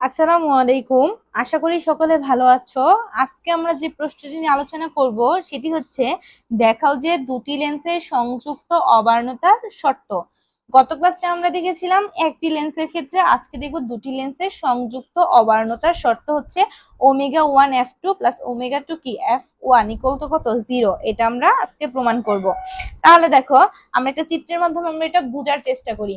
আসসালামু আলাইকুম। আশা করি সকলে ভালো আছো। আজকে আমরা যে প্রশ্নটি নিয়ে আলোচনা করব, সেটি হচ্ছে, দেখাও যে দুটি লেন্সের সংযুক্ত অবার্ণতার শর্ত। গত ক্লাসে আমরা দেখেছিলাম, একটি লেন্সের ক্ষেত্রে আজকে দেখব দুটি লেন্সের সংযুক্ত অবার্ণতার শর্ত হচ্ছে omega one F two plus omega two কি? এফ ওয়ান ইকুয়াল টু কত? জিরো। এটা আমরা আজকে প্রমাণ করব। তাহলে দেখো, আমরা একটা চিত্রের মাধ্যমে আমরা এটা বোঝার চেষ্টা করি।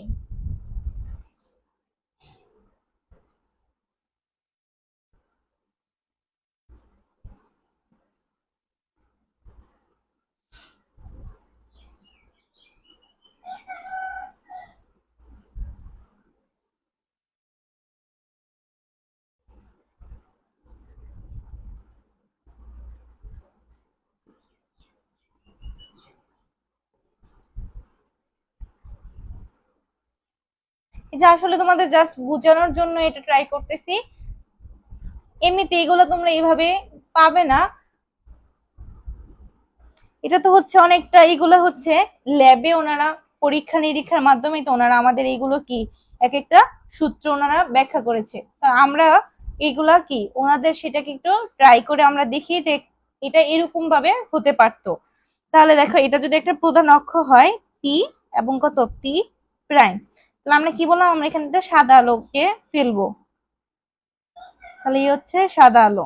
এটা আসলে তোমাদের জাস্ট বোঝানোর জন্য এটা ট্রাই করতেছি। এমনিতে এগুলো তোমরা এইভাবে পাবে না। এটা তো হচ্ছে অনেকটা, এগুলো হচ্ছে ল্যাবে ওনারা পরীক্ষা নিরীক্ষার মাধ্যমে তো ওনারা আমাদের এইগুলো কি এক একটা সূত্র ওনারা ব্যাখ্যা করেছে। তা আমরা এইগুলা কি, ওনাদের সেটাকে একটু ট্রাই করে আমরা দেখি যে এটা এরকম ভাবে হতে পারতো। তাহলে দেখো, এটা যদি একটা প্রধান অক্ষ হয় পি এবং কত? পি প্রাইম আমরা কি বললাম? আমরা এখানে সাদা আলোকে ফেলব। তাহলে এই হচ্ছে সাদা আলো।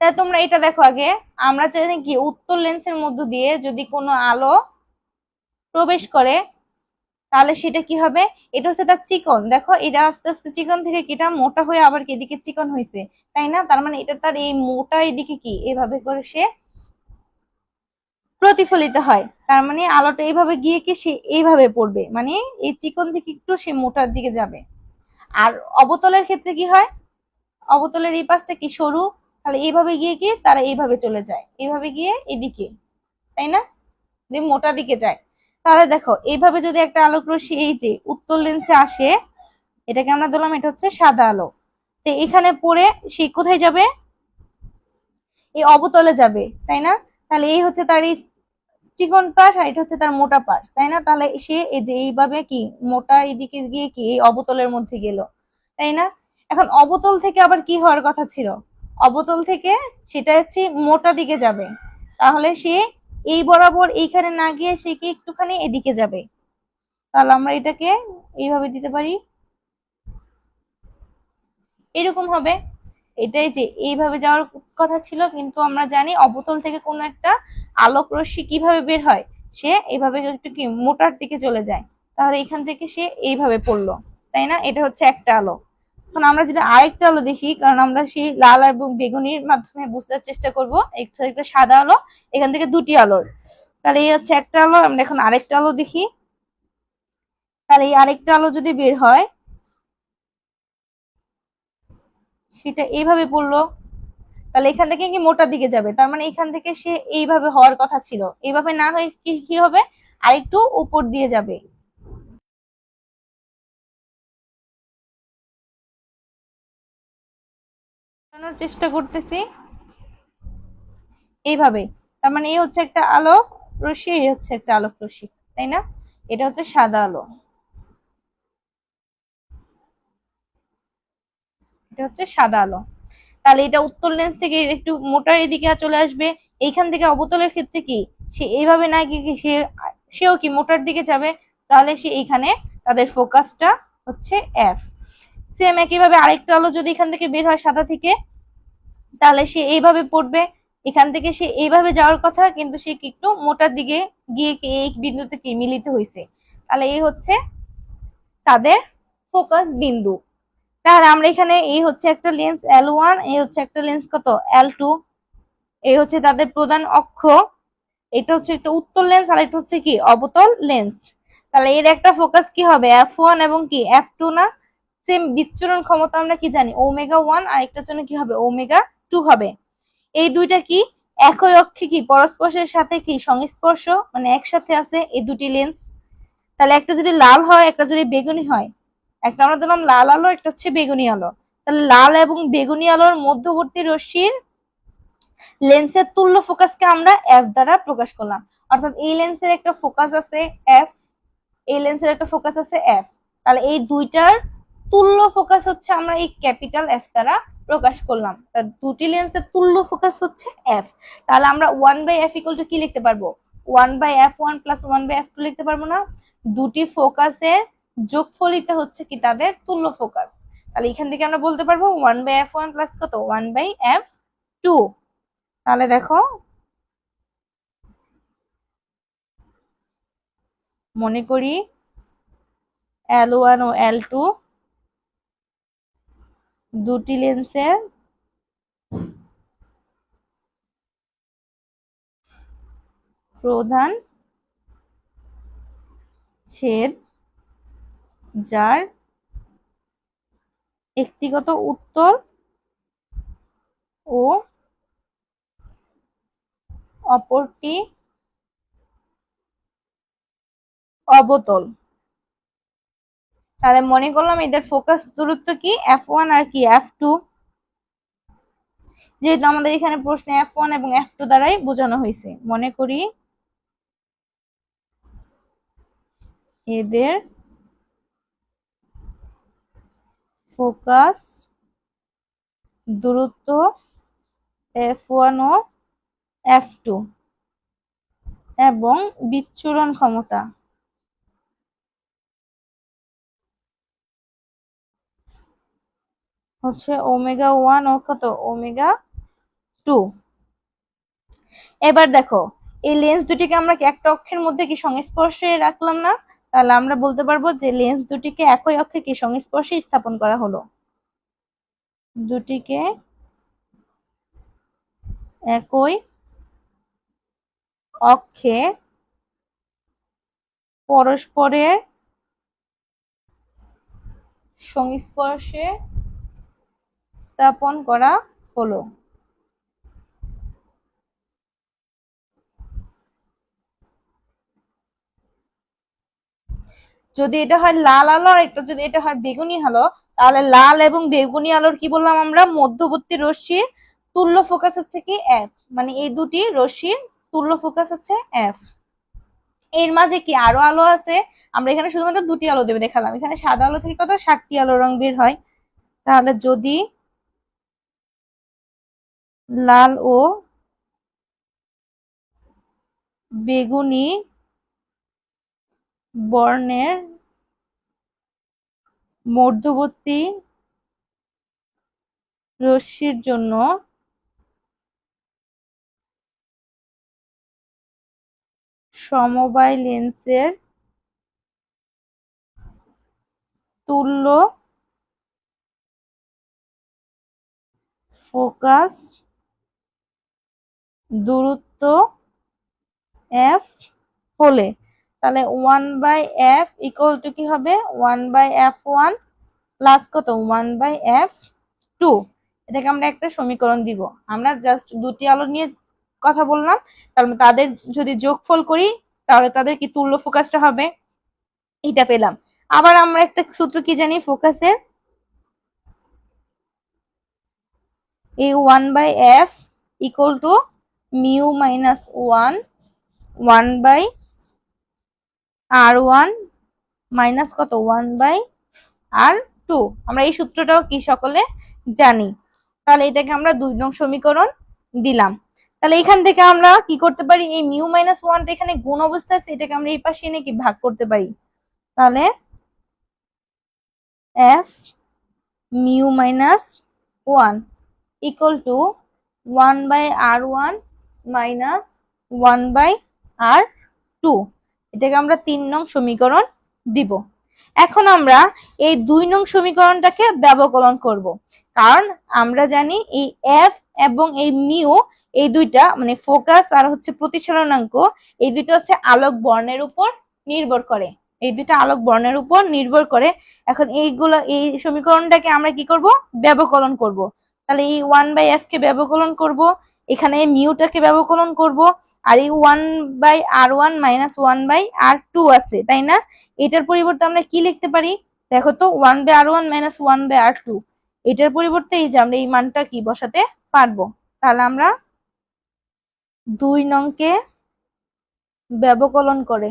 তাহলে তোমরা এটা দেখো আগে। আমরা জানি কি, উত্তর লেন্সের মধ্য দিয়ে যদি কোনো আলো প্রবেশ করে, তাহলে সেটা কি হবে? এটা হচ্ছে তার চিকন। দেখো, এটা আস্তে আস্তে চিকন থেকে কিটা মোটা হয়ে আবার এদিকে চিকন হয়েছে তাই না? তার মানে এটা তার এই মোটা এদিকে কি? এভাবে করে সে প্রতিফলিত হয়। তার মানে আলোটা এইভাবে গিয়ে কি সে এইভাবে পড়বে? মানে এই চিকন থেকে একটু সে মোটার দিকে যাবে। আর অবতলের ক্ষেত্রে কি হয়? অবতলের এই পাশটা কি সরু? তাহলে এইভাবে গিয়ে কি? তারা এইভাবে চলে যায়। এইভাবে গিয়ে এদিকে, তাই না? যে মোটা দিকে যায়। তাহলে দেখো, এইভাবে যদি একটা আলোক রশ্মি এই যে উত্তর লেন্সে আসে, এটাকে আমরা ধরলাম, এটা হচ্ছে সাদা আলো তো এখানে পড়ে সে কোথায় যাবে? এই অবতলে যাবে, তাই না? তাহলে এই হচ্ছে তার এই চিকন পাশ আর এটা হচ্ছে তার মোটা পাশ, তাই না? তাহলে সে এই যে এইভাবে কি মোটা এদিকে গিয়ে কি এই অবতলের মধ্যে গেল, তাই না? এখন অবতল থেকে আবার কি হওয়ার কথা ছিল? অবতল থেকে সেটা হচ্ছে মোটা দিকে যাবে, তাহলে সে এই বরাবর এইখানে না গিয়ে সে কি একটুখানি এদিকে যাবে। তাহলে আমরা এটাকে এইভাবে দিতে পারি। এরকম হবে। এটাই যে এইভাবে যাওয়ার কথা ছিল, কিন্তু আমরা জানি অবতল থেকে কোনো একটা আলোক রশ্মি কীভাবে বের হয়, সে এইভাবে একটু কি মোটার দিকে চলে যায়। তাহলে এখান থেকে সে এইভাবে পড়ল, তাই না? এটা হচ্ছে একটা আলো। এখন আমরা যদি আরেকটা আলো দেখি, কারণ আমরা সেই লাল এবং বেগুনির মাধ্যমে বুঝতে চেষ্টা করব একটা সাদা আলো, এখান থেকে দুটি আলোর। তাহলে এই হচ্ছে একটা আলো, আমরা এখন আরেকটা আলো দেখি। তাহলে এই আরেকটা আলো যদি বের হয় সেটা এইভাবে পড়ল তাহলে এখান থেকে কি মোটার দিকে যাবে? তার মানে এখান থেকে সে এইভাবে হওয়ার কথা ছিল। এইভাবে না হয়ে কি হবে? আরেকটু উপর দিয়ে যাবে। চেষ্টা করতেছি। এইভাবে। তার মানে এই হচ্ছে একটা আলোক রশ্মি, এই হচ্ছে একটা আলোক রশ্মি, তাই না? এটা হচ্ছে সাদা আলো। এটা হচ্ছে সাদা আলো। তাহলে এটা উত্তর লেন্স থেকে একটু মোটা এদিকে চলে আসবে। এইখান থেকে অবতলের ক্ষেত্রে কি? সে এইভাবে না কি সে, সেও কি মোটার দিকে যাবে? তাহলে সে এইখানে তাদের ফোকাসটা হচ্ছে এফ সেম একইভাবে আরেকটা আলো যদি এখান থেকে বের হয় সাদা থেকে, তাহলে সে এইভাবে পড়বে। এখান থেকে সে এইভাবে যাওয়ার কথা, কিন্তু সে কি একটু মোটার দিকে গিয়ে এই বিন্দুতে কি মিলিত হয়েছে তাহলে এই হচ্ছে তাদের ফোকাস বিন্দু। তাহলে আমরা এখানে এই হচ্ছে একটা লেন্স এল ওয়ান এই হচ্ছে একটা লেন্স কত? এল টু এই হচ্ছে তাদের প্রধান অক্ষ, এটা হচ্ছে একটা উত্তর লেন্স আর এটা হচ্ছে কি? অবতল লেন্স তাহলে এর একটা ফোকাস কি হবে? এফ ওয়ান এবং কি? এফ টু না? সেম বিচ্ছুরণ ক্ষমতা আমরা কি জানি? ওমেগা ওয়ান আর একটার জন্য কি হবে? ওমেগা টু হবে। এই দুইটা কি? একই অক্ষে কি? পরস্পরের সাথে কি? সংস্পর্শ মানে একসাথে আছে এই দুটি লেন্স তাহলে একটা যদি লাল হয়, একটা যদি বেগুনি হয় একটা আমরা দিলাম লাল আলো, একটা হচ্ছে বেগুনি আলো। তাহলে লাল এবং বেগুনি আলোর মধ্যবর্তী রশ্মির লেন্সের তুল্য ফোকাসকে আমরা এফ দ্বারা প্রকাশ করলাম। অর্থাৎ এই লেন্সের একটা ফোকাস আছে এফ এই লেন্সের একটা ফোকাস আছে এফ তাহলে এই দুইটার তুল্য ফোকাস হচ্ছে আমরা এই ক্যাপিটাল এফ দ্বারা প্রকাশ করলাম। তার দুটি লেন্সের তুল্য ফোকাস হচ্ছে এফ তাহলে আমরা one by F equal to কি লিখতে পারব? One by F one plus one by F two লিখতে পারব না। দুটি ফোকাসের যোগফলিটা হচ্ছে কি তাদের তুল্য ফোকাস। তাহলে এখান থেকে আমরা বলতে পারব one by F one plus কত? ওয়ান বাই এফ টু তাহলে দেখো, মনে করি এল ওয়ান ও এল টু দুটি লেন্সের প্রধান ছেদ যার ব্যক্তিগত উত্তর ও অপরটি অবতল। তাহলে মনে করলাম এদের ফোকাস দূরত্ব কি? এফ ওয়ান আর কি? এফ টু যেহেতু আমাদের এখানে প্রশ্নে এফ ওয়ান এবং এফ টু দ্বারাই বোঝানো হয়েছে। মনে করি এদের ফোকাস, দূরত্ব এফ ওয়ান ও এফ টু এবং বিচ্ছুরণ ক্ষমতা। হচ্ছে ওমেগা ওয়ান ও কত? Omega two. এবার দেখো, এই লেন্স দুটিকে আমরা একটা অক্ষের মধ্যে কি সংস্পর্শে রাখলাম না? তাহলে আমরা বলতে পারব যে লেন্স দুটিকে একই অক্ষে কি সংস্পর্শে স্থাপন করা হলো? দুটিকে একই অক্ষে পরস্পরের সংস্পর্শে স্থাপন করা হলো। যদি এটা হয় লাল আলো আর একটা যদি এটা হয় বেগুনি আলো, তাহলে লাল এবং বেগুনি আলোর কি বললাম আমরা? মধ্যবর্তী রশ্মির তুল্য ফোকাস হচ্ছে কি এফ মানে এই দুটি রশ্মির তুল্য ফোকাস হচ্ছে এফ এর মাঝে কি আরও আলো আছে? আমরা এখানে শুধুমাত্র দুটি আলো দেবে দেখালাম। এখানে সাদা আলো থেকে কত? ষাটটি আলো রং বের হয়। তাহলে যদি লাল ও বেগুনি বর্ণের মধ্যবর্তী রশ্মির জন্য সমবায় লেন্সের তুল্য ফোকাস দূরত্ব এফ হলে তাহলে one by F equal to কি হবে? One by F one plus কত? ওয়ান বাই এফ টু এটাকে আমরা একটা সমীকরণ দিব। আমরা জাস্ট দুটি আলো নিয়ে কথা বললাম। তাহলে তাদের যদি যোগফল করি, তাহলে তাদের কি তুল্য ফোকাসটা হবে? এটা পেলাম। আবার আমরা একটা সূত্র কি জানি? ফোকাসের? এই one by F equal to mu minus one one by R one minus কত? One by R two. আমরা এই সূত্রটাও কি সকলে জানি। তাহলে এটাকে আমরা দুই নং সমীকরণ দিলাম। তাহলে এখান থেকে আমরা কি করতে পারি? এই মিউ মাইনাস ওয়ানটা এখানে গুণ অবস্থা আছে, এটাকে আমরা এই পাশে এনে কি ভাগ করতে পারি? তাহলে F mu minus one equal to one by R one minus one by R two. এটাকে আমরা তিন নং সমীকরণ দিব। এখন আমরা এই দুই নং সমীকরণটাকে ব্যবকলন করব। কারণ আমরা জানি এই এফ এবং এই মিউ এই দুইটা মানে ফোকাস আর হচ্ছে প্রতিসরণাঙ্ক, এই দুইটা হচ্ছে আলোক বর্ণের উপর নির্ভর করে। এই দুইটা আলোক বর্ণের উপর নির্ভর করে। এখন এইগুলো, এই সমীকরণটাকে আমরা কি করব? ব্যবকলন করব। তাহলে এই ওয়ান বাই এফ কে ব্যবকলন করব। এখানে মিউটাকে ব্যবকলন করব, আর এই one by R one minus one by R two আছে, তাই না? এটার পরিবর্তে আমরা কি লিখতে পারি? দেখো তো one by R one minus one by R two এটার পরিবর্তে এই যে আমরা এই মানটা কি বসাতে পারব? তাহলে আমরা দুই নংকে ব্যবকলন করে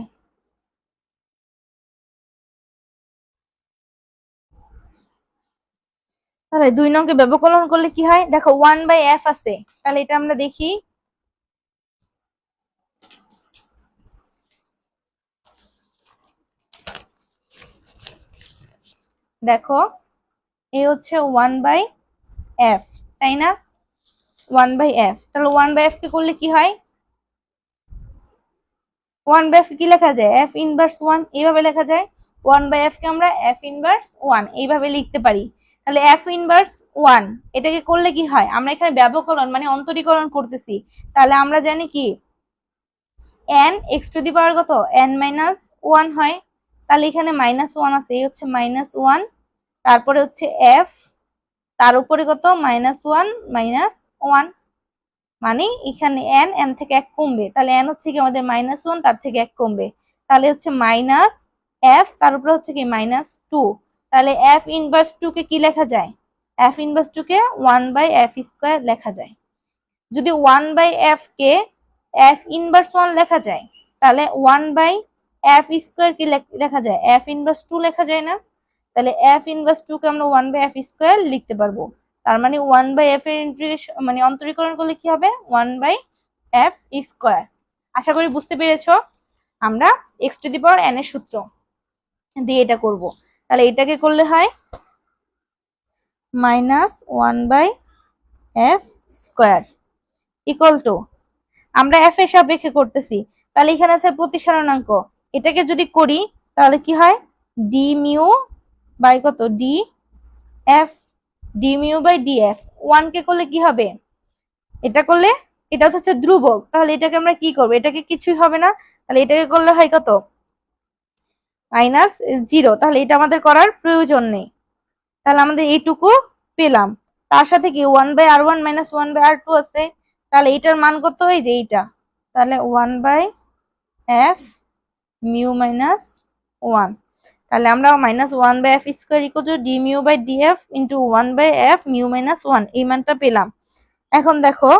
তাহলে দুই নংকে ব্যবকলন করলে কি হয়? দেখো ওয়ান বাই এফ আছে। তাহলে এটা আমরা দেখি। দেখো, এ হচ্ছে ওয়ান বাই এফ তাই না? ওয়ান বাই এফ তাহলে ওয়ান বাই এফ কে করলে কি হয়? ওয়ান বাই এফ কি লেখা যায়? এফ ইনভার্স ওয়ান এইভাবে লেখা যায়। ওয়ান বাই এফ কে আমরা এফ ইনভার্স ওয়ান এইভাবে লিখতে পারি। তাহলে এফ ইনভার্স ওয়ান এটাকে করলে কি হয়? আমরা এখানে ব্যবকলন মানে অন্তরীকরণ করতেছি। তাহলে আমরা জানি কি? N X to the power কত? এন মাইনাস ওয়ান হয়। তাহলে এখানে মাইনাস ওয়ান আছে। এই হচ্ছে মাইনাস ওয়ান তারপরে হচ্ছে এফ তার উপরে কত? মাইনাস ওয়ান মাইনাস ওয়ান মানে এখানে এন এন থেকে এক কমবে। তাহলে এন হচ্ছে কি আমাদের মাইনাস ওয়ান তার থেকে এক কমবে। তাহলে হচ্ছে মাইনাস এফ তার উপরে হচ্ছে কি? মাইনাস টু তাহলে এফ ইনভার্স টু কে কি লেখা যায়? এফ ইনভার্স টু কে ওয়ান বাই এফ স্কোয়ার লেখা যায়। যদি ওয়ান বাই এফ কে এফ ইনভার্স ওয়ান লেখা যায়, তাহলে ওয়ান বাই এফ স্কোয়ার কি লেখ- যায়? এফ ইনভার্স টু লেখা যায় না। তাহলে এফ ইনভার্স টু কে আমরা ওয়ান বাই এফ স্কোয়ার লিখতে পারব। তার মানে ওয়ান বাই এফ এর ইন্টিগ্রেশন মানে অন্তরীকরণ করলে কি হবে? ওয়ান বাই এফ স্কোয়ার আশা করি বুঝতে পেরেছ। আমরা X to the power N এর সূত্র দিয়ে এটা করব। তাহলে এটাকে করলে হয় minus one by F square equal to আমরা এফ এর সাপেক্ষে করতেছি। তাহলে এখানে আছে প্রতিসারণাঙ্ক। এটাকে যদি করি, তাহলে কি হয়? ডি মিউ বাই কত? D F D mu by D F one কে করলে কি হবে? এটা করলে, এটা হচ্ছে ধ্রুবক। তাহলে এটাকে আমরা কি করব? এটাকে কিছুই হবে না। তাহলে এটাকে করলে হয় কত? মাইনাস জিরো তাহলে এটা আমাদের করার প্রয়োজন নেই। তাহলে আমাদের এইটুকু পেলাম। তার সাথে কি one by R one minus one by R two আছে? তাহলে এটার মান কত হয় যে এইটা? তাহলে one by F mu minus one তাহলে আমরা minus one by F square equal to D mu by D F into one by F mu minus one এই মানটা পেলাম। এখন দেখো,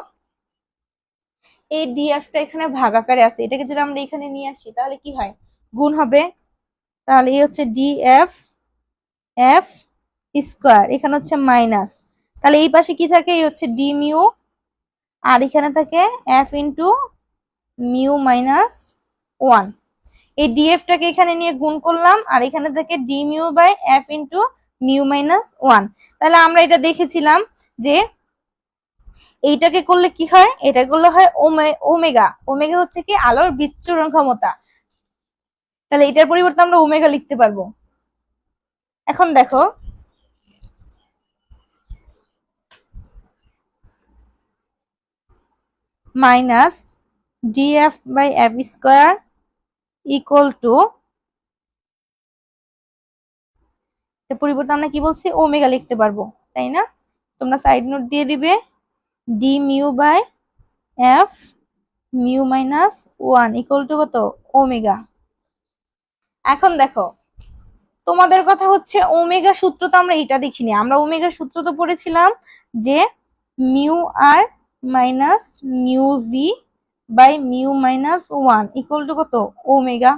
এই ডি এফটা এখানে ভাগ আকারে আছে। এটাকে যদি আমরা এখানে নিয়ে আসি, তাহলে কি হয়? গুণ হবে তাহলে এই হচ্ছে ডি এফ এফ স্কোয়ার এখানে হচ্ছে মাইনাস তাহলে এই পাশে কি থাকে? এই হচ্ছে ডি মিউ আর এখানে থাকে F into mu minus one এই ডিএফটাকে এখানে নিয়ে গুণ করলাম, আর এখানে থাকে D mu by F into mu minus one তাহলে আমরা এটা দেখেছিলাম যে এইটাকে করলে কি হয়? এটা করলে হয় ওমে- ওমেগা। ওমেগা হচ্ছে কি আলোর বিচ্ছুরণ ক্ষমতা। তাহলে এটার পরিবর্তে আমরা ওমেগা লিখতে পারব। এখন দেখো। Minus DF by F square equal to পরিবর্তে আমরা কি বলছি? ওমেগা লিখতে পারব, তাই না? তোমরা সাইড নোট দিয়ে দিবে। D mu by F mu minus one equal to কত? ওমেগা। এখন দেখো, তোমাদের কথা হচ্ছে ওমেগা সূত্র তো আমরা এটা দেখিনি। আমরা ওমেগা সূত্র তো পড়েছিলাম যে mu R minus mu V by mu minus one equal to কত? ওমেগা।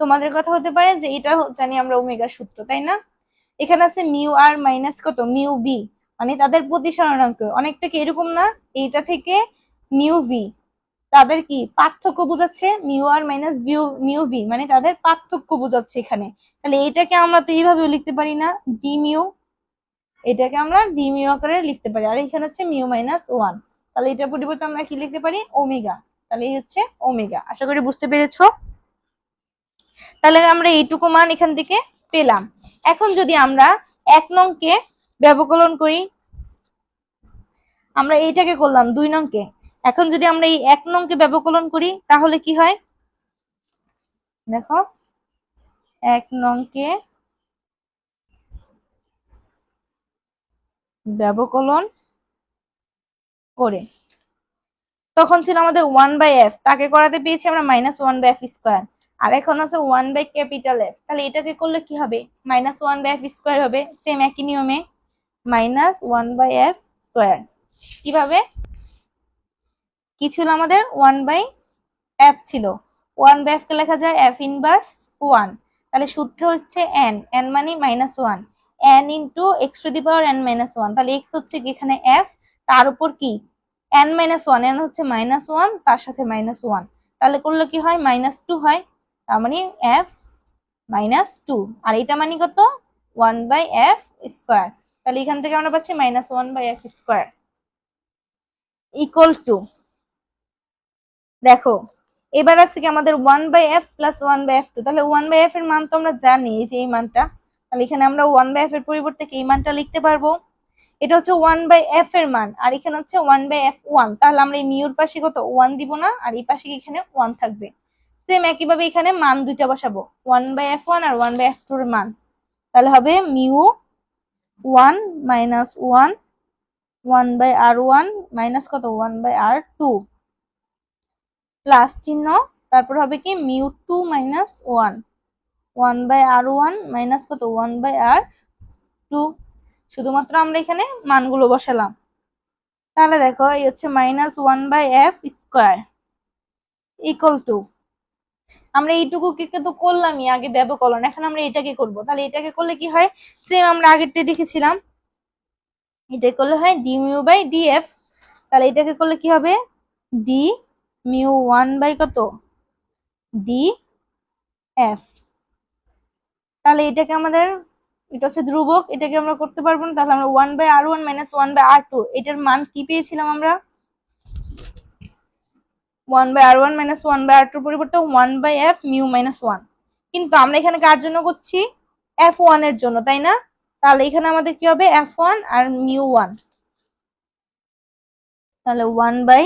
তোমাদের কথা হতে পারে যে এটা জানি আমরা ওমেগা সূত্র, তাই না? এখানে আছে মিউ আর মাইনাস কত? Mu V. মানে তাদের প্রতিসরণাঙ্ক। অনেকটা কি এরকম না? এইটা থেকে মিউ ভি। তাদের কি পার্থক্য বোঝাচ্ছে? Mu R minus V, mu V মানে তাদের পার্থক্য বোঝাচ্ছে এখানে। তাহলে এটাকে আমরা তো এইভাবেও লিখতে পারি না। ডি মিউ, এটাকে আমরা ডি মিউ আকারে লিখতে পারি। আর এখানে হচ্ছে মিউ মাইনাস ওয়ান। তাহলে এটার পরিবর্তে আমরা কি লিখতে পারি? ওমেগা। তাহলে এই হচ্ছে ওমেগা। আশা করি বুঝতে পেরেছ? তাহলে আমরা এইটুকু মান এখান থেকে পেলাম। এখন যদি আমরা এক নংকে ব্যবকলন করি, আমরা এইটাকে করলাম দুই নংকে। এখন যদি আমরা এই এক নংকে ব্যবকলন করি, তাহলে কি হয়? দেখো, এক নংকে ব্যবকলন করে। তখন ছিল আমাদের ওয়ান বাই এফ তাকে করাতে পেয়েছি আমরা minus one by F square আর এখন আছে ওয়ান বাই ক্যাপিটাল এফ তাহলে এটাকে করলে কি হবে? Minus one by F square হবে সেম একই নিয়মে। Minus one by F square কীভাবে? কি ছিল আমাদের? ওয়ান বাই এফ ছিল। ওয়ান বাই এফ কে লেখা যায় এফ ইনভার্স ওয়ান তাহলে সূত্র হচ্ছে এন এন মানে minus one N into X to the power N minus one তাহলে এক্স হচ্ছে এখানে এফ তার উপর কি? এন মাইনাস ওয়ান এন হচ্ছে মাইনাস ওয়ান তার সাথে মাইনাস ওয়ান তাহলে করলে কি হয়? মাইনাস টু হয়। তার মানে এফ মাইনাস টু আর এটা মানে কত? ওয়ান বাই এফ স্কোয়ার তাহলে এখান থেকে আমরা পাচ্ছি minus one by F square equal to দেখো এবার আছে কি আমাদের one by F plus one by F two তাহলে ওয়ান বাই এফ এর মান তো আমরা জানি এই যে এই মানটা তাহলে এখানে আমরা ওয়ান বাই এফ এর পরিবর্তে কি এই মানটা লিখতে পারব এটা হচ্ছে ওয়ান বাই এফ এর মান আর এখানে হচ্ছে ওয়ান বাই এফ ওয়ান তাহলে আমরা এই মিউর পাশে কত ওয়ান দিব না আর এই পাশে এখানে ওয়ান থাকবে সেম একইভাবে এখানে মান দুইটা বসাবো ওয়ান বাই এফ ওয়ান আর ওয়ান বাই এফ টু এর মান তাহলে হবে mu one minus one one by R one minus কত one by R two plus চিহ্ন, তারপর হবে কি mu two minus one. One by R one minus কত? One by R two. শুধুমাত্র আমরা এখানে মানগুলো বসালাম। তাহলে দেখো, এই হচ্ছে minus one by F square equal to. আমরা এইটুকু কে তো করলামই, আগে ব্যবকলন। এখন আমরা এটাকে করব। তাহলে এটাকে করলে কি হয়? সেম আমরা আগেরটা দেখেছিলাম। এটা করলে হয় D mu by D F তাহলে এটাকে করলে কি হবে? ডি মিউ ওয়ান বাই কত? D F. তাহলে এটাকে আমাদের, এটা হচ্ছে ধ্রুবক, এটাকে আমরা করতে পারব না। তাহলে আমরা one by R one minus one by R two, এটার মান কি পেয়েছিলাম আমরা? One by R one minus one by R টুর পরিবর্তে one by F mu minus one. কিন্তু আমরা এখানে কার জন্য করছি? এফ ওয়ানের জন্য, তাই না? তাহলে এখানে আমাদের কি হবে? এফ ওয়ান আর মিউ ওয়ান। তাহলে one by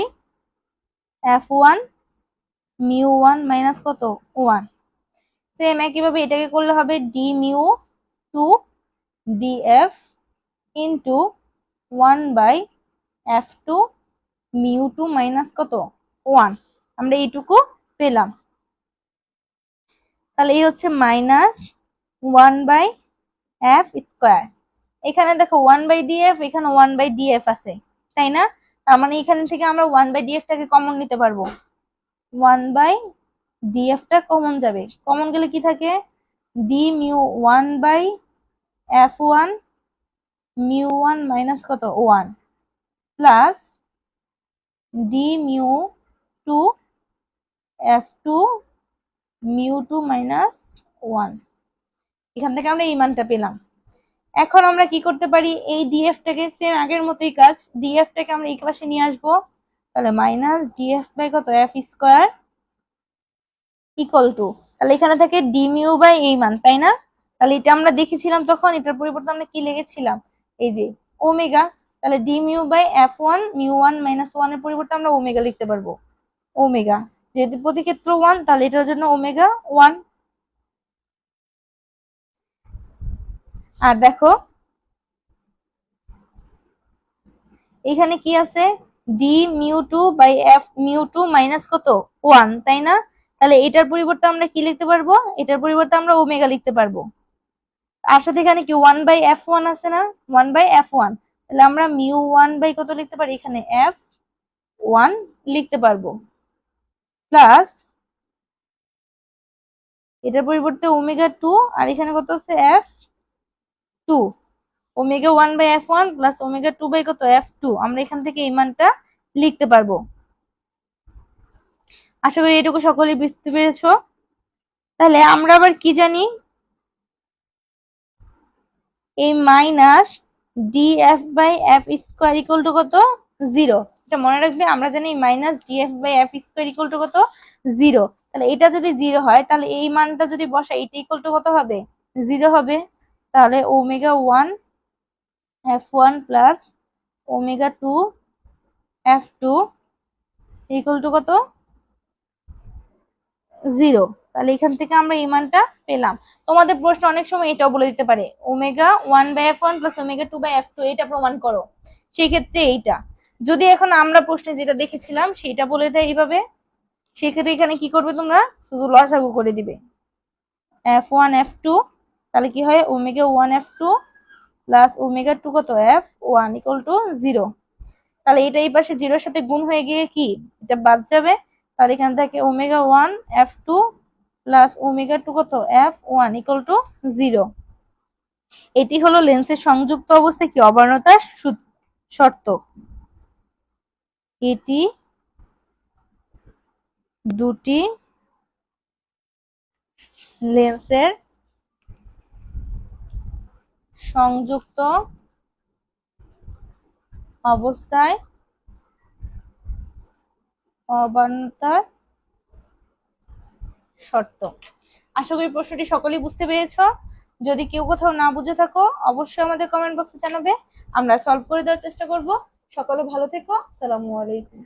F one mu one minus কত? ওয়ান সেম একইভাবে এটাকে করলে হবে D mu two D F into one by F two mu two minus কত? ওয়ান আমরা এইটুকু পেলাম। তাহলে এই হচ্ছে minus one by F square এখানে দেখো ওয়ান বাই ডি এফ এখানে ওয়ান বাই ডি এফ আছে, তাই না? তার মানে এখান থেকে আমরা ওয়ান বাই ডিএফটাকে কমন নিতে পারব। ওয়ান বাই ডিএফটা কমন যাবে। কমন গেলে কি থাকে? D mu one by F one mu one minus কত? One plus D mu two F two mu two minus one এখান থেকে আমরা এই মানটা পেলাম। এখন আমরা কি করতে পারি? এই ডিএফটাকে সেম আগের মতোই কাজ। ডিএফটাকে আমরা এই পাশে নিয়ে আসব। তাহলে মাইনাস ডিএফ বাই কত? এফ স্কোয়ার ইকুয়াল টু তাহলে এখানে থাকে ডি মিউ বাই এই মান, তাই না? তাহলে এটা আমরা দেখেছিলাম তখন, এটার পরিবর্তে আমরা কি লিখেছিলাম? এই যে ওমেগা তাহলে D mu by F one mu one minus ওয়ানের পরিবর্তে আমরা ওমেগা লিখতে পারব। ওমেগা যেহেতু প্রতি ক্ষেত্র ওয়ান তাহলে এটার জন্য ওমেগা ওয়ান আর দেখো, এখানে কি আছে? D mu two by F mu two minus কত? ওয়ান তাই না? তাহলে এটার পরিবর্তে আমরা কি লিখতে পারব? এটার পরিবর্তে আমরা ওমেগা লিখতে পারব। আর সাথে এখানে কি ওয়ান বাই এফ ওয়ান আছে না? ওয়ান বাই এফ ওয়ান তাহলে আমরা মিউ ওয়ান বাই কত লিখতে পারি? এখানে এফ ওয়ান লিখতে পারব। প্লাস এটার পরিবর্তে ওমেগা টু আর এখানে কত আছে? F two omega one by F one plus omega two by কত? এফ টু আমরা এখান থেকে এই মানটা লিখতে পারব। আশা করি এটুকু সকলে বুঝতে পেরেছ। তাহলে আমরা আবার কি জানি? এই minus D F by F square equal to কত? জিরো এটা মনে রাখবে, আমরা জানি minus D F by F square equal to কত? জিরো তাহলে এটা যদি জিরো হয়, তাহলে এই মানটা যদি বসাই, এটা ইকুয়াল টু কত হবে? জিরো হবে। তাহলে omega one, F one plus omega two, F two equal to কত? জিরো। তাহলে এখান থেকে আমরা এই মানটা পেলাম। তোমাদের প্রশ্ন অনেক সময় এটাও বলে দিতে পারে, omega one by F one plus omega two by F two, এটা প্রমাণ করো। সেই ক্ষেত্রে এইটা। যদি এখন আমরা প্রশ্নে যেটা দেখেছিলাম, সেটা বলে দেয় এইভাবে। সেক্ষেত্রে এখানে কি করবে তোমরা? শুধু লসাগু করে দিবে। এফ ওয়ান, এফ টু তাহলে কি হয়? Omega one F two plus omega two কত? F one equal to zero তাহলে এটা এই পাশে জিরোর সাথে গুণ হয়ে গিয়ে কি? এটা বাদ যাবে। তাহলে এখান থেকে omega one F two plus omega two কত? F one equal to zero এটি হলো লেন্সের সংযুক্ত অবস্থায় কি? অবর্ণতার শর্ত। এটি দুটি লেন্সের সংযুক্ত অবস্থায় অবর্ণতার শর্ত। আশা করি প্রশ্নটি সকলেই বুঝতে পেরেছ। যদি কেউ কোথাও না বুঝে থাকো, অবশ্যই আমাদের কমেন্ট বক্সে জানাবে। আমরা সলভ করে দেওয়ার চেষ্টা করব। সকলে ভালো থেকো। আসসালামু আলাইকুম।